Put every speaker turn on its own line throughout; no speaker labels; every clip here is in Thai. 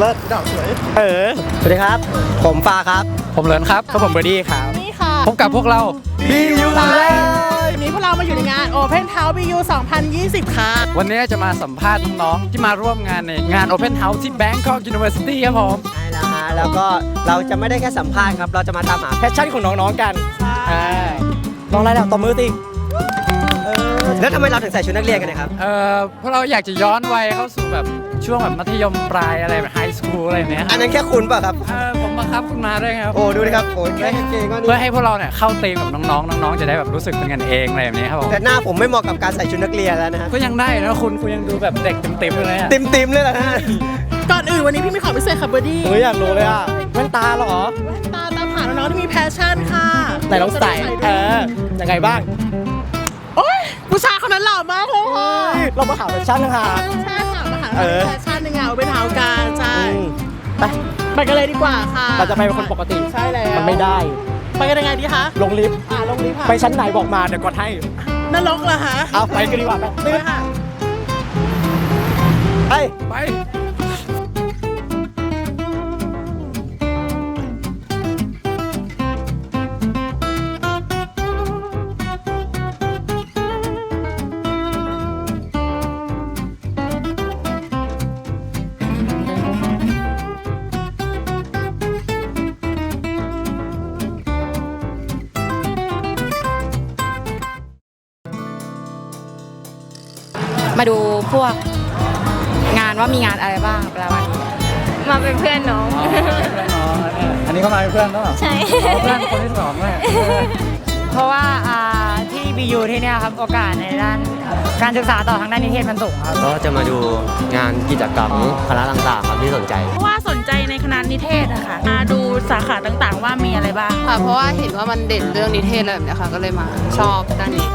เลิศดอกสวย
เออสวัสดีครับ ผมฟ้าครับ
ผมเลินครับก็ผมเบอร์ดี้ครับ
นี่ค่ะ
พบกับพวกเรา
บียูไล
วันนี้พวกเรามาอยู่ในงาน Open House BU 2020 ค่ะ
วันนี้จะมาสัมภาษณ์น้องๆที่มาร่วมงานในงาน Open House ที่ Bangkok University ครับผม
ใช่แล้วฮะแล้วก็เราจะไม่ได้แค่สัมภาษณ์ครับ เราจะมาตามหาแพชชั่นของน้องๆกันอ่าลองไล่แล้วตบมือสิเออแล้วทำไมเราถึงใส่ชุดนักเรียนกันเนะครับ
เอ่อพวกเราอยากจะย้อนวัยเข้าสู่แบบ ช่วงแบบมัธยมปลายอะไรแบบไฮสคูลอะไรแบบเนี้ยค
อั
รับ
นนั้นแค่คุณเปล่ะครับ
เออผมบังคับคุณมาด้วยครับ
โอ้ดูดิครับโอ้แค่กางเกงก็
เพื่อ
นี่
ให้พวกเราเนี่ยเข้าธีมกับน้องๆน้องๆจะได้แบบรู้สึกเป็นกันเองอะไรแบบนี้ครับผม
แต่หน้าผมไม่เหมาะกับการใส่ชุดนักเรียนแล้วนะฮะ
ก็ยังได้นะคุณคุณยังดูแบบเด็กเต็มๆเลยอะ
ติมติมๆเลยนะฮะ
ก่อนอื่นวันนี้พี่มีของพิเศษค่ะเบอร์ดี้
เฮ้ยอยากรู้เลยอะแว่นตาเหรอ
ตาตามหาน้องๆที่มีแพชชั่นค่ะ
ไหนลองใส่เออยังไงบ้าง
โอ้ยผู้ชายคนนั้นหล่อมากเลยค่ะ
เฮ้ยเรามาหาแฟชั่นนะคะ
ใช่ ค่ะมาหา
เออ
แพชชั่นในงาน Open House กันใช่
อืมไป
ไปกันเลยดีกว่าค่ะ
เราจะไปเป็นคนปกติ
ใช่แล้ว
มันไม่ได้
ไปกันยังไงดีคะ
ลงลิฟต์
อ่าลงนี้ค่ะ
ไปชั้นไหนบอกมาเดี๋ยวกดให้
นรกเหรอคะ
เอาไปกันดีกว่าไป
ไปค่ะ
ไป
ไป
มาดูพวกงานว่ามีงานอะไรบ้างประมาณนี้
มาเป็นเพื่อนน้อง
อันนี้ก็มาเป็นเพื่อนเนาะ
ใช่
อ๋อเพื่อนคนที่สองเลย
เพราะว่าอ่าที่ BU ที่เนี่ยครับโอกาสในด้าน การศึกษาต่อทางด้านนิเทศมันสูงครับ
ก็จะมาดูงานกิจกรรมคณะต่างๆครับที่สนใจ
เพราะว่าสนใจในคณะนิเทศอะค่ะมาดูสาขาต่างๆ ว่ามีอะไรบ้าง
ค่ะเพราะว่าเห็นว่ามันเด่นเรื่องนิเทศอะไรแบบเนี้ยค่ะก็เลยมาชอบด้านนี้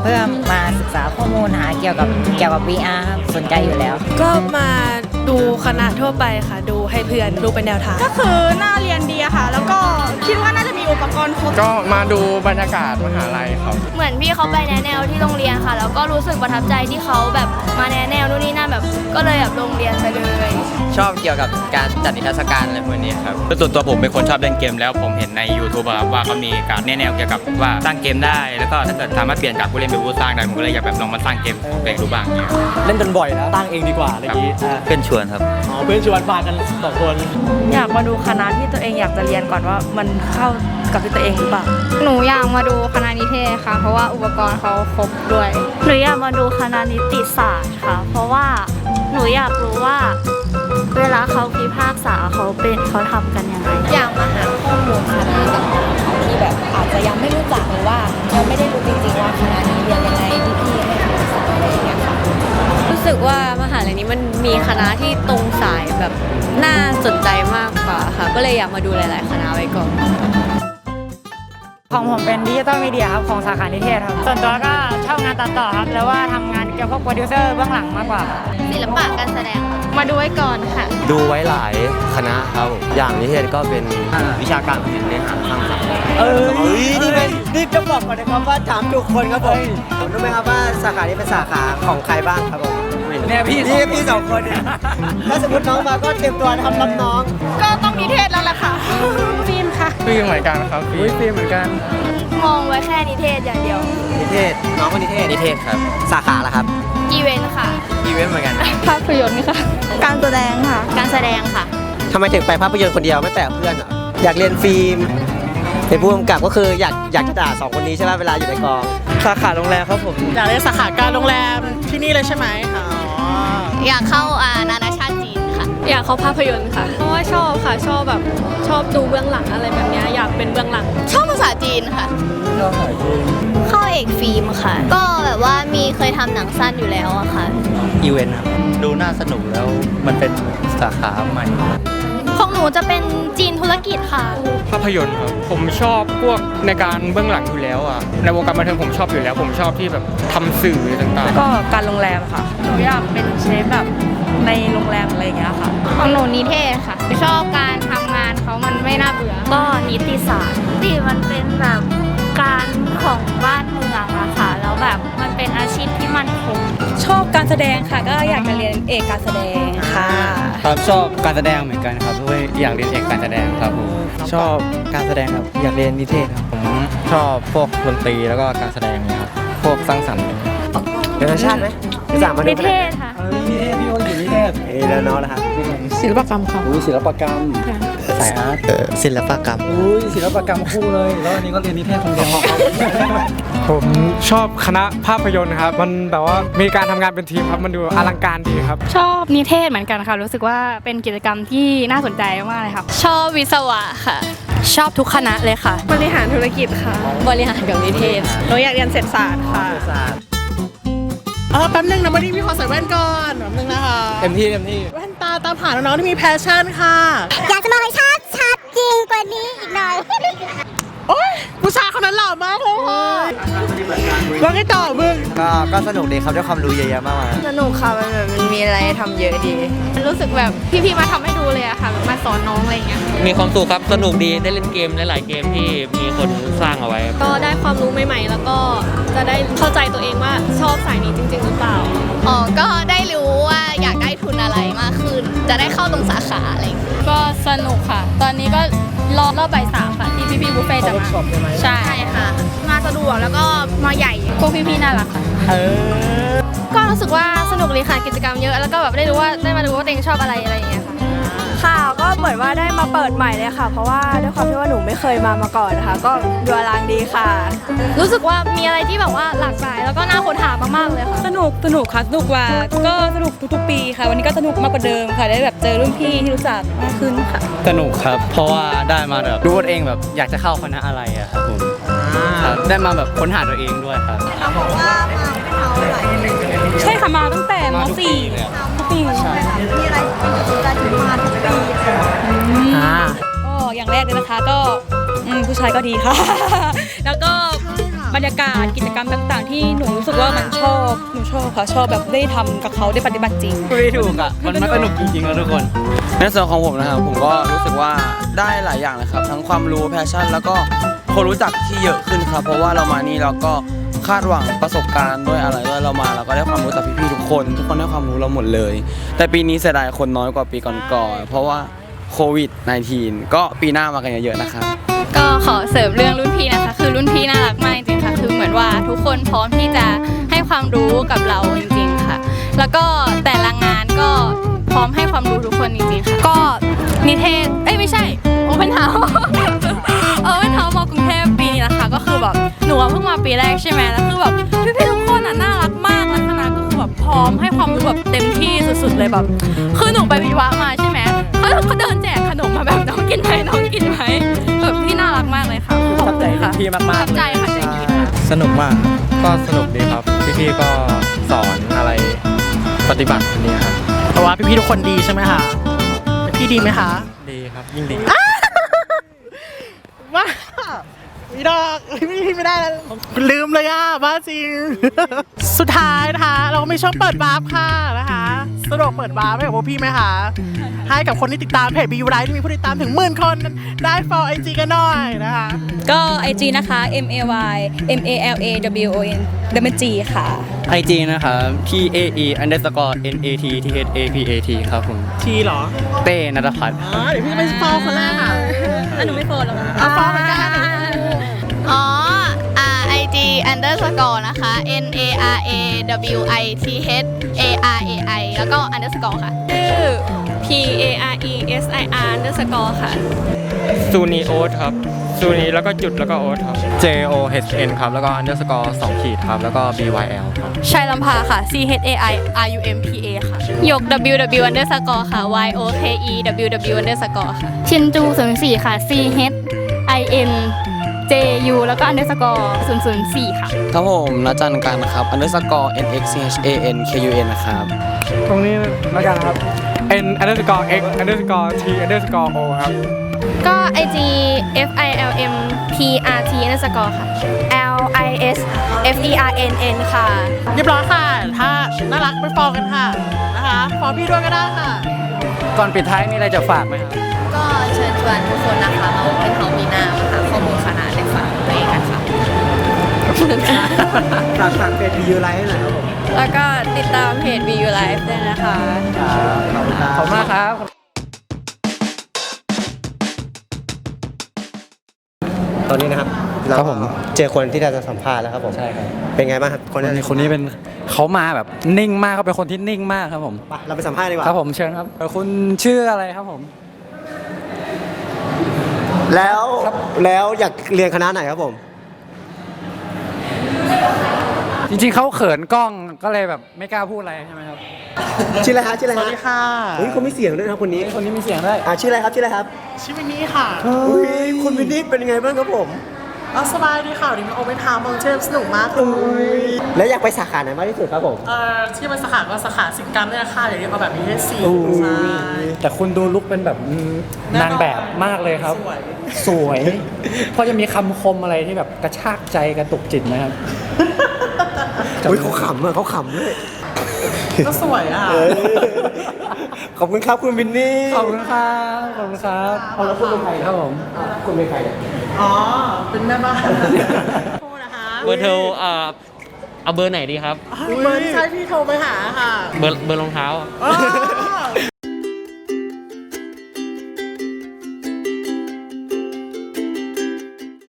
เพื่อมาศึกษาข้อมูลหาเกี่ยวกับเกี่ยวกับ VR ครับสนใจอยู่แล้ว
ก็มาดูคณะทั่วไปค่ะ ดูให้เพื่อนดูเป็นแนวทาง
ก็คือน่าเรียนดีอะค่ะ แล้วก็คิดว่าน่าจะมีอุปกรณ์ครบ
ก็มาดูบรรยากาศมหาลัยครับ
เหมือนพี่เขาไปแนะแนวที่โรงเรียนค่ะ แล้วก็รู้สึกประทับใจที่เขาแบบมาแนะแนวนู่นนี่นั่นแบบ ก็เลย แบบโรงเรียนไปเลย
ชอบเกี่ยวกับการจัดนิทรรศการอะไรพวกนี้ครับ
ส่วนตัวผมเป็นคนชอบเล่นเกมแล้วผมเห็นใน YouTube อะครับว่าเขามีการแนะแนวเกี่ยวกับว่าสร้างเกมได้ แล้วก็ถ้าเกิดสามารถเปลี่ยนจากผู้เล่นเป็นผู้สร้างได้ผมก็เลยอยากแบบลองมาสร้างเกมของตัวเองดูบ้างเนี่ย
เล่นจนบ่อยแล้วตั้งเองดีกว่าอะไรอย่างงี้อ่า
เป็นชวนครับ
อ๋อเพื่อนชวนมากันสองคน
อยากมาดูคณะที่ตัวเองอยากจะเรียนก่อนว่ามันเข้ากับที่ตัวเองหรือเปล่า
หนูอยากมาดูคณะนิเทศค่ะ เพราะว่าอุปกรณ์เขาครบด้วย
หนูอยากมาดูคณะนิติศาสตร์ค่ะ เพราะว่า หนูอยากรู้ว่า เวลาเขาพิพากษาเขาเป็นเขาทำกันยังไง
อยากมาหาข้อมูลคณะต่างๆที่แบบอาจจะยังไม่รู้จักหรือว่ายังไม่ได้รู้จริงๆว่าคณะนี้เรียนยังไงพี่ๆให้คำปรึกษาอะไรอย่างเงี้ยค่ะ
รู้สึกว่ามหาลัยนี้มันมีคณะที่ตรงสายแบบน่าสนใจมากกว่าค่ะ ก็เลยอยากมาดูหลาย ๆ คณะไว้ก่อน
ของผมเป็นดิจิตอลมีเดียครับของสาขานิเทศครับส่วนตัวก็ชอบงานตัดต่อครับแล้วว่าทำงานเกี่ยวกับพวกโปรดิวเซอร์เบื้องหลังมากกว่าครับ
ศิลปะการแสดงค่ะมาดูไว้ก่อนค่ะ
ดูไว้หลายคณะครับผมอย่างนิเทศก็เป็นวิชาการเนื้อหาสร้างสรรค์
เอ้ยนี่เป็นนี่จะบอกก่อนนะครับว่าถามทุกคนครับผมผมรู้ไหมครับว่าสาขานี้เป็นสาขาของใครบ้างครับผม
เนี่ยพี่
นี่พี่สองคนเนี่ยถ้าสมมติน้องมาก็เตรียมตัวทำรับน้อง
ก็ต้องนิเทศแล้วแหละค่ะฟิล์มค่ะ
ฟิล์มเหมือนกันครับฟิล์มเหมือนกัน
มองไว้แค่นิเทศอย่างเดียว
นิเทศน้องก็นิเทศ
นิเทศครับ
สาขาละครับ
อีเวนต์ค่ะ
อีเวนต์เหมือนกัน
ภาพยนตร์ค่ะ
การแสดงค่ะ
การแสดงค่ะ
ทำไมถึงไปภาพยนตร์คนเดียวไม่แปลกบเพื่อนเหรออยากเรียนฟิล์มเป็นผู้กำกับก็คืออยากอยากจะด่าสองคนนี้ใช่ไหมเวลาอยู่ในกอง
สาขาโรงแรมครับผม อยากเรียนสาขาการโรงแรมที่นี่เลยใช่ไหมคะอ๋อ
อยากเข้าอ่านาา
กเข้าภาพยนตร์ค่ะ เพราะว่าชอบค่ะชอบแบบชอบดูเบื้องหลังอะไรแบบเนี้ยอยากเป็นเบื้องหลัง
ชอบภาษาจีนค่ะเข้าเอกฟิล์มค่ะ ก็แบบว่ามีเคยทำหนังสั้นอยู่แล้วอะค่ะ
อีเวนต์ครับดูน่าสนุกแล้วมันเป็นสาขาใหม่
ของหนูจะเป็นจีนธุรกิจค่ะ
ภาพยนตร์ครับผมชอบพวกในการเบื้องหลังอยู่แล้วอะในวงการบันเทิงผมชอบอยู่แล้ว ผมชอบที่แบบทำสื่อต่างๆ
ก็การโรงแรมค่ะหนูอยากเป็นเชฟแบบ ในโรงแรมอะไรอย่างเงี้ยค่ะ
ของหนูนิเทศค่ะ ชอบการทำงานเขามันไม่น่าเบื่อ
ก็นิติศาสตร์ที่มันเป็นแบบการของบ้านเมืองอะค่ะ แล้วแบบมันเป็นอาชีพที่มั่นคง
ชอบการแสดงค่ะ ก็อยากจะเรียนเอกการแสดงค่ะ
ครับชอบการแสดงเหมือนกันครับด้วยอยากเรียนเอกการแสดงครับผม
ชอบการแสดงครับอยากเรียนนิเทศครับ
ผมชอบพวกดนตรีแล้วก็การแสดงเนี่ยครับพวกสร้างสรรค์
เรียนชาติไหมพี่สามมาดู
นิเทศค่ะ
นิเทศพี่โอ้ยอยู่ นิเทศ
เอ้ยแล้วน้องนะครับ
ศิลปกรรมค่ะ
อุ้ยศิลปกรรมสายอาร์ต
เออศิลปกรรม
อุ้ยศิลปกรรมคู่เลย แล้วอันนี้ก็เรียนนิเทศคนเดียว
ผมชอบคณะภาพยนตร์ครับ มันแบบว่ามีการทำงานเป็นทีมครับ มันดูอลังการดีครับ
ชอบนิเทศเหมือนกันค่ะ รู้สึกว่าเป็นกิจกรรมที่น่าสนใจมากเลยค่ะ
ชอบวิศวะค่ะ
ชอบทุกคณะเลยค่ะ
บริหารธุรกิจค่ะ
บริหารกับนิเทศ
หนูอยากเรียนเศรษฐศาสตร์ค่ะ
เออแป๊บนึงนะวันนี้พี่ขอใส่แว่นก่อนแป๊บนึงนะคะ
เต็มที่เต็มที่
แว่นตาตามหาน้องๆที่มีแพชชั่นค่ะ
อยากจะมองให้ชัดชัดจริงกว่านี้อีกหน่อย
โอ๊ยผู้ชายคนนั้นหล่อมากเลยค่ะแล้วไงต่อมึง
ก็ก็สนุกดีครับได้ความรู้เยอะแยะมากมาย
สนุกค่ะมันแบบมันมีอะไรให้ทำเยอะดี
รู้สึกแบบพี่ๆมาทำให้ดูเลยอะค่ะแบบมา สอนน้องอะไรอย่างเงี้ย
มีความสุขครับ สนุกดีได้เล่นเกมหลายๆเกมที่มีคนสร้างเอาไว้
ก็ได้ความรู้ใหม่ ๆ แล้วก็จะได้เข้าใจตัวเองว่าชอบสายนี้จริง ๆ หรือเปล่า
อ๋อ ก็ได้รู้ว่าอยากได้ทุนอะไรมากขึ้น จะได้เข้าตรงสาขาอะไรอย่างเงี้ย
ก็สนุกค่ะ ตอนนี้ก็รอรอบบ่ายสามค่ะที่พี่ๆบุฟเฟ่ต์จะมาใช่
ใช่ค่ะ มาสะดวกแล้วก็มาใหญ่
พวกพี่ๆน่ารักค่ะ
เออ
ก็รู้สึกว่าสนุกดีค่ะกิจกรรมเยอะ แล้วก็แบบได้รู้ว่าได้มาดูว่าตัวเองชอบอะไรอะไรอย่างเงี้ยค่ะ
ค่ะก็เหมือนว่าได้มาเปิดใหม่เลยค่ะ เพราะว่าด้วยความที่ว่าหนูไม่เคยมามาก่อนนะคะ ก็ดูอลังดีค่ะ
รู้สึกว่ามีอะไรที่แบบว่าหลากหลาย แล้วก็น่าค้นหามากๆเลยค่ะ
สนุกสนุกค่ะสนุกกว่าก็สนุกทุกๆปีค่ะ วันนี้ก็สนุกมากกว่าเดิมค่ะได้แบบเจอรุ่นพี่ที่รู้จักมากขึ้นค่ะ
สนุกครับ เพราะว่าได้มาแบบรู้ตัวเองแบบอยากจะเข้าคณะอะไรอะครับผมครับได้มาแบบค้นหาตัวเองด้วยครับ
ใช่ค่ะมาตั้งแต่ม .4 ทุกปี
อ่า
ก็อย่างแรกเลยนะคะก็อืมผู้ชายก็ดีค่ะ แล้วก็บรรยากาศกิจกรรมต่างๆ ที่หนูรู้สึกว่ามันชอบหนูชอบค่ะชอบแบบได้ทำกับเขาได้ปฏิบัติจริง
ไม่ถูกอะ มันมันสนุกจริงๆนะทุกคน
ในส่วนของผมนะครับ ผมก็รู้สึกว่าได้หลายอย่างเลยครับ ทั้งความรู้แพชชั่น แล้วก็คนรู้จักที่เยอะขึ้นครับ เพราะว่าเรามานี่เราก็ คาดหวังประสบการณ์ด้วยอะไรด้วยเรามาเราก็ได้ความรู้จากพี่ๆทุกคน ทุกคนได้ความรู้เราหมดเลย แต่ปีนี้เสียดายคนน้อยกว่าปีก่อนๆเพราะว่าโควิด -19 ก็ปีหน้ามากันเยอะๆนะครับ
ก็ขอเสริมเรื่องรุ่นพี่นะคะ คือรุ่นพี่น่ารักมากจริงๆค่ะคือเหมือนว่าทุกคนพร้อมที่จะให้ความรู้กับเราจริงๆค่ะ แล้วก็แต่ละงานก็พร้อมให้ความรู้ทุกคนจริงๆค่ะ ก็นิเทศ เอ้ยไม่ใช่ โอเ n นเ u าเก็คือแบบหนูอะเพิ่งมาปีแรกใช่ไหมแล้วคือแบบพี่ๆทุกคนอะน่ารักมากแล้วคณะก็คือแบบพร้อมให้ความรู้แบบเต็มที่สุดๆเลยแบบ คือหนูไปวิวะมาใช่ไหมเขาเขาเดินแจกขนมมาแบบน้องกินไหมน้องกินไหมแบบพี่น่ารักมากเลยค่ะขอบคุณค่ะ
พี่
ประ
มาก
ทับใจค่ะใจดีค่ะ
สนุกมาก ก็สนุกดีครับ พี่ๆก็สอนอะไรปฏิบัตินี่ครับ
เพราะว่าพี่ๆทุกคนดีใช่ไหมคะพี่ดีไหมคะ
ดีครับยิ่งดี
ว้า อีดอกพี่ไม่ได้แล้วลืมเลยอะบ้าจริง สุดท้ายนะคะ เราก็ไม่ชอบเปิดวาร์ปค่ะนะคะสะดวกเปิดวาร์ปให้กับพวกพี่ไหมคะให้กับคนที่ติดตามเพจบียูไลท์ที่มีผู้ติดตามถึงหมื่นคนได้ follow ไอจีกันหน่อยนะคะ
ก็ IG นะคะ M A Y M A L A W O N W G ค่ะ
ไอจีนะครับ T A E underscore N A T T H A P A T ครับผม
ทีเหรอ
เต้นัทพัฒน์
อ๋อเดี๋ยวพี่จะไป follow คนแรกค่ะ
แล้วหนูไม่โฟนหรอก
เอา follow เหมือนกัน
อ๋อ R I G underscore นะคะ N A R A W I T H A R A I แล้วก็ underscore ค่ะ
ชื่อ P A R E S I R underscore ค่ะ
ซูนีโอ๊ตครับ ซูนีแล้วก็จุดแล้วก็โอ๊ตครับ
J O H N ครับ แล้วก็ underscore 2ขีดครับ แล้วก็ B Y L ครับ
ชัยลำพาค่ะ C H A I R U M P A ค่ะ หยก W W underscore ค่ะ Y O K E W W underscore ค่ะ ชินจูศูนย์สี่ค่ะ C H I N J U แล้วก็ underscore ศูนย์ศูนย์สี่ค่ะ
ครับผมนาจันกันนะครับ underscore N X C H A N K U N นะครับ
ตรงนี้แล้วกันนะครับ N underscore X underscore T underscore O ครับ
ก็ IG F I L M P R T underscore ค่ะ L I S F E R N N ค่ะ
เรียบร้อยค่ะ ถ้าน่ารักไปฟอลกันค่ะ นะคะฟอลพี่ด้วยก็ได้ค่ะ
ก่อนปิดท้ายมีอะไรจะฝากไหมครับ
ก็เชิญชวนทุกคนนะคะ มาเป็นของมีนามาหาข้อมู ฝา
กฝากเพจ B U Life หน่อยครับผม
แล้วก็ติดตามเพจ VU Life ด้วยนะคะ
ขอบคุณครั
อบคุณมากครับ
ตอนนี้นะครับเราเจอคนที่เราจะสัมภาษณ์แล้วครับผม
ใช่ครับ
เป็นไงบ้างครับคน
นี้คนนี้เป็นเขามาแบบนิ่งมากเขาเป็นคนที่นิ่งมากครับผม
เราไปสัมภาษณ์ดีกว่า
ครับผมเชิญครับคุณชื่ออะไรครับผม
แล้วแล้วอยากเรียนคณะไหนครับผม
จริงๆเขาเขินกล้องก็เลยแบบไม่กล้าพูดอะไรใช่ไหมครับ
ชื่ออะไรฮะชื่ออะไร
สวั
ฮะ
สดีค่ะ
เฮ้ยเขามีเสียงด้วยนะครับคนนี้
คนนี้มีเสียงได้
อ่าชื่ออะไรครับชื่ออะไรครับ
ชื่อมินนี่ค่ะ
อุ้ยคุณวินนี่เป็นยังไงบ้างครับผม
อ๋อสบายดีค่ะวันนี้มาโอเปนทาวน์มองเชฟสนุกมากเลย
แล้วอยากไปสาขาไหนมากที่สุดครับผม
เอ่อที่มันสาขาก็สาขาสิงกรรมเนี่ยค่ะอย่างนี้เอาแบบนี้ให้สี่ใช่
แต่คุณดูลุกเป็นแบบอืม
แน่นอน
นางแบบมากเลยครับ
สวย
สวยพอจะมีคำคมอะไรที่แบบกระชากใจกระตุกจิตไหมครับ
อุ้ยเขาขำอะเขาขำเลย
ก็สวยอะ
เออขอบคุณครับคุณวินนี่
ขอบคุณครับ ขอบคุณครับ
เอาแล้วคุณเป็นใคร
ครับผม
อะคุณเป็นใครเนี่ย
อ๋อ เป็นแม่บ้านโทษนะคะ
เบอร์โทรเอ่อเอาเบอร์ไหนดีครับ
เบอร์ที่ใช้พี่โทรไปหาค่ะ
เบอร์เบอร์รองเท้า
อ๋อ